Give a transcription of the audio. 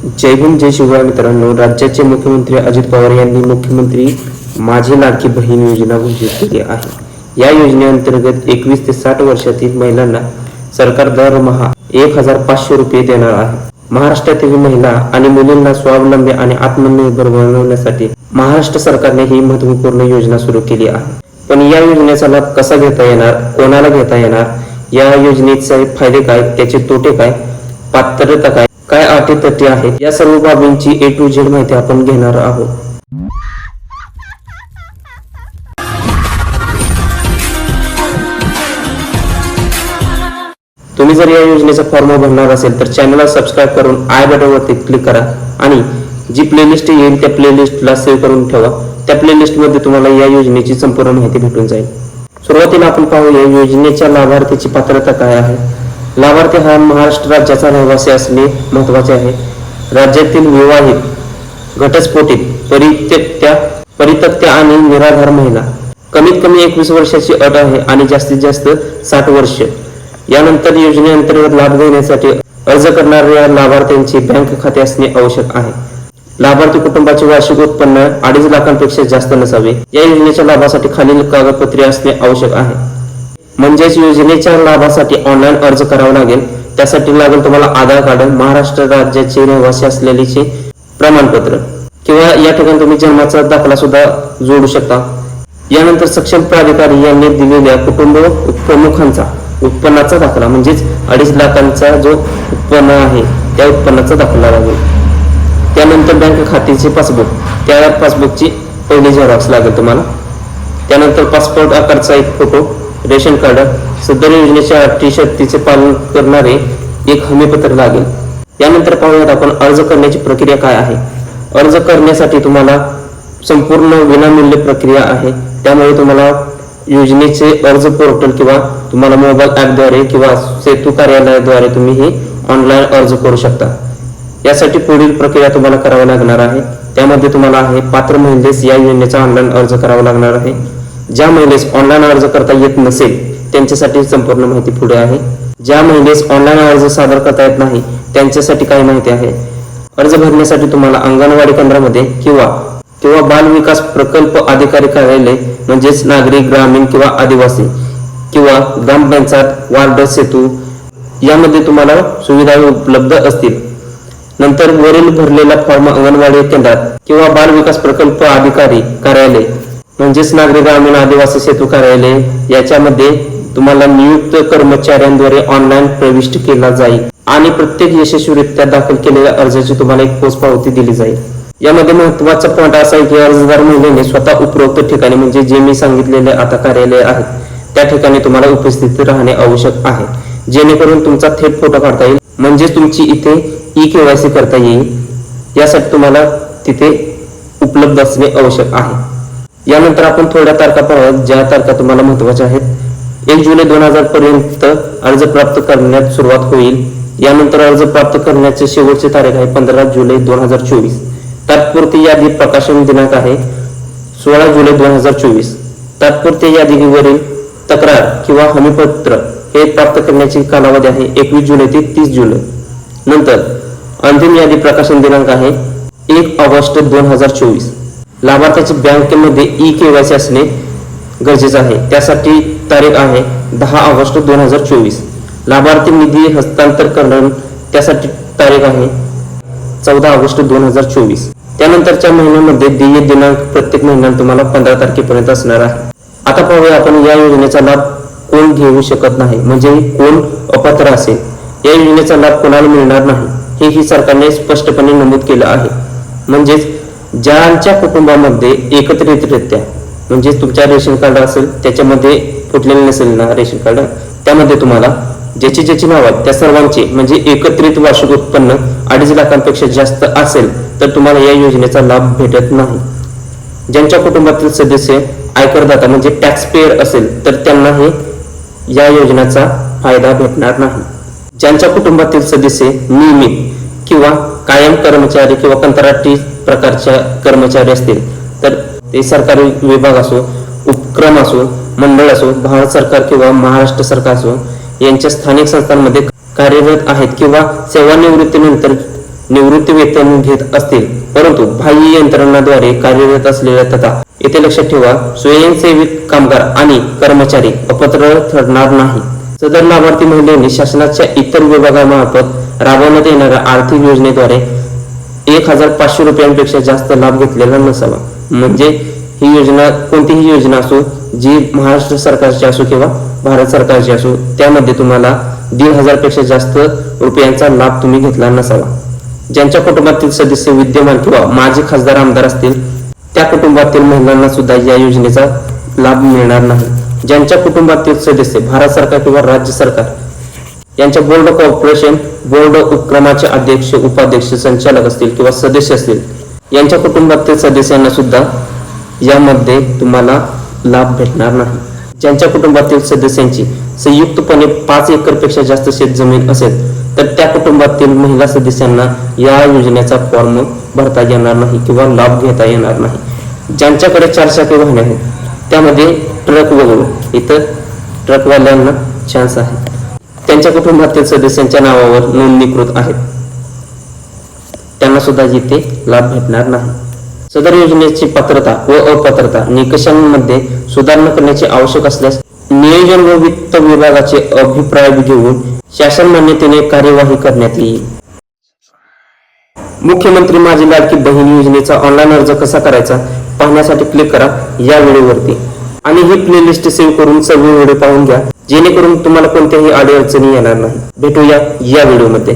जय भीम जय शिवराय मित्रांनो. राज्याचे मुख्यमंत्री अजित पवार यांनी मुख्यमंत्री माझी लाडकी बहीण योजना घोषित केली आहे. या योजनेअंतर्गत एकवीस ते साठ वर्षातील महिलांना सरकार दरमहा एक हजार पाचशे रुपये देणार आहे. महाराष्ट्रातील महिला आणि मुलींना स्वावलंबी आणि आत्मनिर्भर बनवण्यासाठी महाराष्ट्र सरकारने ही महत्त्वपूर्ण योजना सुरू केली आहे. पण या योजनेचा लाभ कसा घेता येणार कोणाला घेता येणार या योजनेचे फायदे काय त्याचे तोटे काय पात्रता काय काय अटी आहेत? या सर्व बाबींची ए टू झेड माहिती आपण घेणार आहोत. तुम्ही जर या योजनेचा फॉर्म भरणार असेल तर चॅनलला सबस्क्राईब करून आय बटनवरती क्लिक करा आणि जी प्लेलिस्ट येईल त्या प्लेलिस्टला सेव्ह करून ठेवा. त्या प्लेलिस्टमध्ये तुम्हाला या योजनेची संपूर्ण माहिती भेटून जाईल. सुरुवातीला आपण पाहूया योजनेच्या लाभार्थीची पात्रता काय आहे. लाभार्थी हा महाराष्ट्र राज्याचा रहिवासी असणे महत्त्वाचे आहे. राज्यातील विवाहित घटस्फोटित परित्यक्त्या परितक्त्या आणि निराधार महिला. कमीत कमी एकवीस वर्षाची अट आहे आणि जास्तीत जास्त साठ वर्ष. यानंतर योजनेअंतर्गत लाभ घेण्यासाठी अर्ज करणाऱ्या लाभार्थ्यांचे बँक खाते असणे आवश्यक आहे. लाभार्थी कुटुंबाचे वार्षिक उत्पन्न अडीच लाखांपेक्षा जास्त नसावे. या योजनेच्या लाभासाठी खालील कागदपत्रे असणे आवश्यक आहे. म्हणजेच योजनेच्या लाभासाठी ऑनलाईन अर्ज करावा लागेल. त्यासाठी लागेल तुम्हाला आधार कार्ड महाराष्ट्र राज्याचे रहिवासी असलेले प्रमाणपत्र किंवा या ठिकाणी तुम्ही जन्माचा दाखला सुद्धा जोडू शकता. यानंतर सक्षम प्राधिकारी यांनी दिलेल्या कुटुंब प्रमुखांचा उत्पन्नाचा दाखला म्हणजेच अडीच लाखांचा जो उत्पन्न आहे त्या उत्पन्नाचा दाखला लागेल. त्यानंतर बँक खात्याचे पासबुक त्या पासबुकची पहिली झेरॉक्स लागेल तुम्हाला. त्यानंतर पासपोर्ट आकारचा एक फोटो रेशन कार्ड सदर योजनेच्या अटी शर्तीचे पालन करणारे एक हमीपत्र लागेल. यानंतर पाहूयात आपण अर्ज करण्याची प्रक्रिया काय आहे. अर्ज करण्यासाठी तुम्हाला संपूर्ण विनामूल्य प्रक्रिया आहे. त्यामुळे तुम्हाला योजनेचे अर्ज पोर्टल किंवा तुम्हाला मोबाईल ॲपद्वारे किंवा सेतू कार्यालयाद्वारे तुम्ही हे ऑनलाईन अर्ज करू शकता. यासाठी पुढील प्रक्रिया तुम्हाला करावी लागणार आहे. त्यामध्ये तुम्हाला आहे पात्र महिलेस या योजनेचा ऑनलाईन अर्ज करावा लागणार आहे. ज्या महिलेस ऑनलाईन अर्ज करता येत नसेल त्यांच्यासाठी संपूर्ण माहिती पुढे आहे. ज्या महिलेस ऑनलाईन अर्ज सादर करता येत नाही त्यांच्यासाठी काही माहिती आहे. अर्ज भरण्यासाठी तुम्हाला अंगणवाडी केंद्रामध्ये किंवा किंवा बाल विकास प्रकल्प अधिकारी कार्यालय म्हणजेच नागरी ग्रामीण किंवा आदिवासी किंवा ग्रामपंचायत वार्ड सेतू यामध्ये तुम्हाला सुविधा उपलब्ध असतील. नंतर वरील भरलेला फॉर्म अंगणवाडी केंद्रात किंवा बाल विकास प्रकल्प अधिकारी कार्यालय म्हणजेच नागरी ग्रामीण आदिवासी सेतू कार्यालय याच्यामध्ये तुम्हाला नियुक्त कर्मचाऱ्यांद्वारे ऑनलाईन प्रविष्ट केला जाईल आणि प्रत्येक यशस्वीरित्या दाखल केलेल्या अर्जाची तुम्हाला एक पोच पावती दिली जाईल. यामध्ये महत्त्वाचा पॉईंट असा आहे की अर्जदार महिलेने स्वतः उपरोक्त ठिकाणी म्हणजे जे मी सांगितलेले आता कार्यालय आहेत त्या ठिकाणी तुम्हाला उपस्थित राहणे आवश्यक आहे. जेणेकरून तुमचा थेट फोटो काढता येईल म्हणजेच तुमची इथे ई केवायसी करता येईल. यासाठी तुम्हाला तिथे उपलब्ध असणे आवश्यक आहे. यानंतर आपण थोड्या तारखा पाहूयात ज्या तारखा तुम्हाला महत्त्वाच्या आहेत. एक जुलै दोन हजार पर्यंत अर्ज प्राप्त करण्यात सुरुवात होईल. यानंतर अर्ज प्राप्त करण्याची शेवटची तारीख आहे पंधरा जुलै दोन हजार चोवीस. तात्पुरती यादी प्रकाशन दिनांक आहे सोळा जुलै दोन हजार चोवीस. तात्पुरती यादीवरील तक्रार किंवा हमीपत्र हे प्राप्त करण्याची कालावधी आहे एकवीस जुलै ते तीस जुलै. नंतर अंतिम यादी प्रकाशन दिनांक आहे एक ऑगस्ट दोन हजार चोवीस. लाभार्थ्याचे बँकेमध्ये ई केवायसी असणे गरजेचं आहे. त्यासाठी तारीख आहे दहा ऑगस्ट दोन हजार चोवीस. लाभार्थी निधी हस्तांतर करणं त्यासाठी तारीख आहे चौदा ऑगस्ट दोन हजार चोवीस. त्यानंतरच्या महिन्यामध्ये देय दिनांक प्रत्येक महिन्यात तुम्हाला पंधरा तारखेपर्यंत असणार आहे. आता पाहूया आपण या योजनेचा लाभ कोण घेऊ शकत नाही म्हणजे कोण अपात्र असेल. या योजनेचा लाभ कोणाला मिळणार नाही हे ही सरकारने स्पष्टपणे नमूद केलं आहे. म्हणजेच ज्यांच्या कुटुंबामध्ये एकत्रितरित्या म्हणजे तुमच्या रेशन कार्ड असेल त्याच्यामध्ये फुटलेलं नसेल ना रेशन कार्ड त्यामध्ये तुम्हाला ज्याची ज्याची नाव आहेत त्या सर्वांचे म्हणजे एकत्रित वार्षिक उत्पन्न अडीच लाखांपेक्षा जास्त असेल तर तुम्हाला या योजनेचा लाभ भेटत नाही. ज्यांच्या कुटुंबातील सदस्य आयकरदाता म्हणजे टॅक्स पेअर असेल तर त्यांना हे या योजनेचा फायदा भेटणार नाही. ज्यांच्या कुटुंबातील सदस्य नियमित किंवा कायम कर्मचारी किंवा कंत्राटी प्रकारच्या कर्मचारी असतील तर ते सरकारी विभाग असो उपक्रम असो मंडळ असो भारत सरकार किंवा महाराष्ट्र सरकार असो यांच्या स्थानिक संस्थांमध्ये कार्यरत आहेत किंवा सेवानिवृत्तीनंतर निवृत्ती वेतन घेत असतील. परंतु बाह्य यंत्रणाद्वारे कार्यरत असलेल्या तथा येथे लक्षात ठेवा स्वयंसेवी कामगार आणि कर्मचारी अपात्र ठरणार नाही. सदर लाभार्थी महिलेने शासनाच्या इतर विभागामार्फत राबवण्यात येणाऱ्या आर्थिक योजनेद्वारे एक हजार पाचशे रुपयांपेक्षा जास्त लाभ घेतलेला नसावा. म्हणजे ही योजना कोणतीही योजना असो जी महाराष्ट्र सरकारची असो किंवा भारत सरकारची असो त्यामध्ये तुम्हाला दीड हजारपेक्षा जास्त रुपयांचा लाभ तुम्ही घेतला नसावा. ज्यांच्या कुटुंबातील सदस्य विद्यमान किंवा माजी खासदार आमदार असतील त्या कुटुंबातील महिलांना सुद्धा या योजनेचा लाभ मिळणार नाही. ज्यांच्या कुटुंबातील सदस्य भारत सरकार किंवा राज्य सरकार यांच्या बोर्ड कॉर्पोरेशन बोर्ड उपक्रमाचे अध्यक्ष उपाध्यक्ष संचालक असतील किंवा सदस्य असतील यांच्या कुटुंबातील सदस्यांना सुद्धा यामध्ये तुम्हाला लाभ भेटणार नाही. ज्यांच्या कुटुंबातील सदस्यांची संयुक्तपणे पाच एकरपेक्षा जास्त शेत जमीन असेल तर त्या कुटुंबातील महिला सदस्यांना या योजनेचा फॉर्म भरता येणार नाही किंवा लाभ घेता येणार नाही. ज्यांच्याकडे चार चाकी वाहने आहेत त्यामध्ये ट्रक वगळून इथं ट्रकवाल्यांना चान्स आहे. त्यांच्या कुटुंबातील सदस्यांच्या नावावर नोंदणीकृत आहेत. त्यांना सुद्धा जिथे लाभ भेटणार नाही. सदर योजनेची पात्रता व अपात्रता निकषांमध्ये सुधारणा करण्याची आवश्यक असल्यास नियोजन व वित्त विभागाचे अभिप्राय घेऊन शासन मान्यतेने कार्यवाही करण्यात येईल. मुख्यमंत्री माझी लाडकी बहीण योजनेचा ऑनलाईन अर्ज कसा करायचा पाहण्यासाठी क्लिक करा या व्हिडिओवरती. आणि ही प्लेलिस्ट सेव्ह करून सगळे व्हिडिओ पाहून घ्या. जेणेकरून तुम्हाला कोणत्याही अडीअडचणी येणार नाही. भेटूया या व्हिडिओमध्ये.